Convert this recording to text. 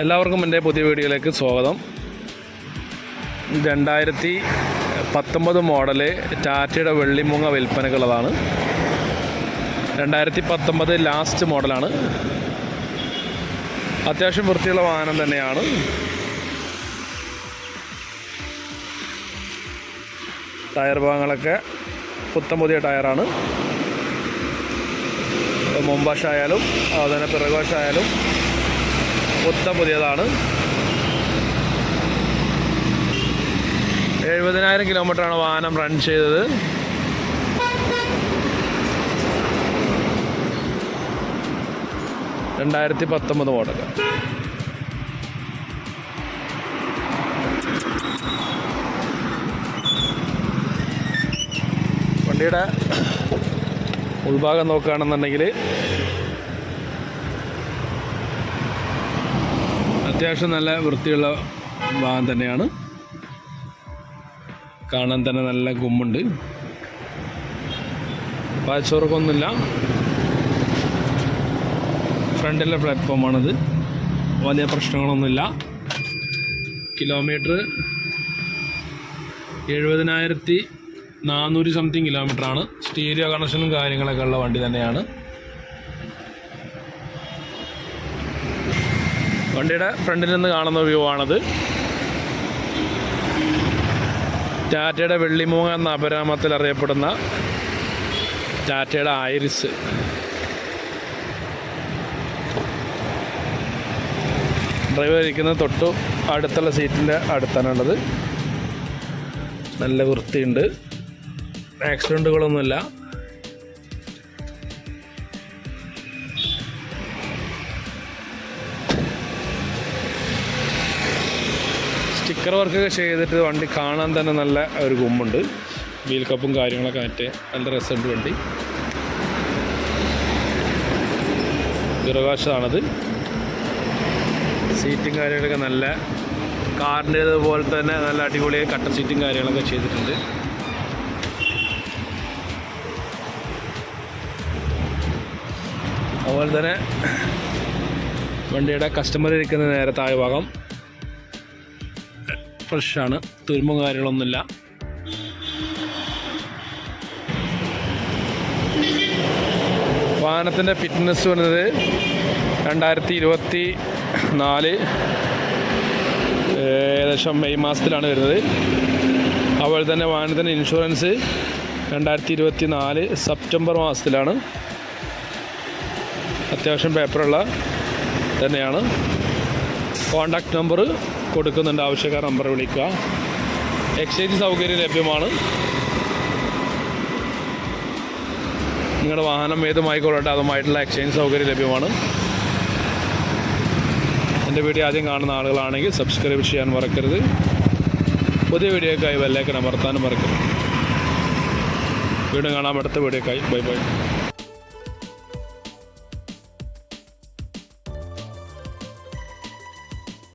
എല്ലാവർക്കും എന്റെ പുതിയ വീഡിയോയിലേക്ക് സ്വാഗതം. രണ്ടായിരത്തി പത്തൊമ്പത് മോഡൽ ടാറ്റയുടെ വെള്ളിമുങ്ങ വിൽപ്പനക്കുള്ളതാണ്. രണ്ടായിരത്തി പത്തൊമ്പത് ലാസ്റ്റ് മോഡലാണ്. അത്യാവശ്യം വൃത്തിയുള്ള വാഹനം തന്നെയാണ്. ടയർ ഭാഗങ്ങളൊക്കെ പുത്തം പുതിയ ടയറാണ്. മുമ്പാഷായാലും അതുപോലെ പിറകോഷായാലും പുത്തം പുതിയതാണ് എഴുപതിനായിരം കിലോമീറ്ററാണ് വാഹനം റൺ ചെയ്തത്. രണ്ടായിരത്തി പത്തൊമ്പത് മോഡൽ വണ്ടിയുടെ ഉൾഭാഗം നോക്കുകയാണെന്നുണ്ടെങ്കിൽ അത്യാവശ്യം നല്ല വൃത്തിയുള്ള ഭാഗം തന്നെയാണ്. കാണാൻ തന്നെ നല്ല ഗുമ്മുണ്ട്. പാച്ചോർക്കൊന്നുമില്ല ഫ്രണ്ടിലെ പ്ലാറ്റ്ഫോമാണിത്. വലിയ പ്രശ്നങ്ങളൊന്നുമില്ല. കിലോമീറ്റർ എഴുപതിനായിരത്തി നാനൂറ് സംതിങ് കിലോമീറ്ററാണ് സ്റ്റീരിയോ കണക്ഷനും കാര്യങ്ങളൊക്കെ ഉള്ള വണ്ടി തന്നെയാണ്. വണ്ടിയുടെ ഫ്രണ്ടിൽ നിന്ന് കാണുന്ന വ്യൂ ആണത് ടാറ്റയുടെ വെള്ളിമൂങ്ങ എന്ന അപരാമത്തിൽ അറിയപ്പെടുന്ന ടാറ്റയുടെ ഐറിസ് ഡ്രൈവർ ഇരിക്കുന്നത് തൊട്ടു അടുത്തുള്ള സീറ്റിന്റെ അടുത്താണുള്ളത്. നല്ല വൃത്തിയുണ്ട്. ആക്സിഡന്റുകളൊന്നുമില്ല സ്റ്റിക്കർ വർക്കൊക്കെ ചെയ്തിട്ട് വണ്ടി കാണാൻ തന്നെ നല്ല ഒരു ഗുമ്മുണ്ട് വീൽ കപ്പും കാര്യങ്ങളൊക്കെ മറ്റേ നല്ല രസമുണ്ട് വണ്ടി. ദുരകാശമാണത് സീറ്റും കാര്യങ്ങളൊക്കെ നല്ല കാറിന്റേതുപോലെ തന്നെ നല്ല അടിപൊളിയായി കട്ട സീറ്റും കാര്യങ്ങളൊക്കെ ചെയ്തിട്ടുണ്ട്. അതുപോലെ തന്നെ വണ്ടിയുടെ കസ്റ്റമർ ഇരിക്കുന്ന നേരെ താഴെ ഭാഗം ഫ്രഷാണ്. തുരുമ്പും കാര്യങ്ങളൊന്നുമില്ല. വാഹനത്തിന്റെ ഫിറ്റ്നസ് വന്നത് രണ്ടായിരത്തി ഇരുപത്തി നാല് ഏകദേശം മെയ് മാസത്തിലാണ് വരുന്നത്. അതുപോലെ തന്നെ വാഹനത്തിന്റെ ഇൻഷുറൻസ് രണ്ടായിരത്തി ഇരുപത്തി നാല് സെപ്റ്റംബർ മാസത്തിലാണ്. അത്യാവശ്യം പേപ്പറുള്ള തന്നെയാണ്. കോണ്ടാക്ട് നമ്പർ കൊടുക്കുന്നുണ്ട് ആവശ്യക്കാർ നമ്പർ വിളിക്കുക. എക്സ്ചേഞ്ച് സൗകര്യം ലഭ്യമാണ്. നിങ്ങളുടെ വാഹനം ഏതുമായിക്കൊള്ളട്ടെ അതുമായിട്ടുള്ള എക്സ്ചേഞ്ച് സൗകര്യം ലഭ്യമാണ്. എന്റെ വീഡിയോ ആദ്യം കാണുന്ന ആളുകളാണെങ്കിൽ സബ്സ്ക്രൈബ് ചെയ്യാൻ മറക്കരുത്. പുതിയ വീഡിയോക്കായി ബെല്ലേക്കൻ അമർത്താനും മറക്കരുത്. വീണ്ടും കാണാൻ അടുത്ത വീഡിയോക്കായി ബൈ ബൈ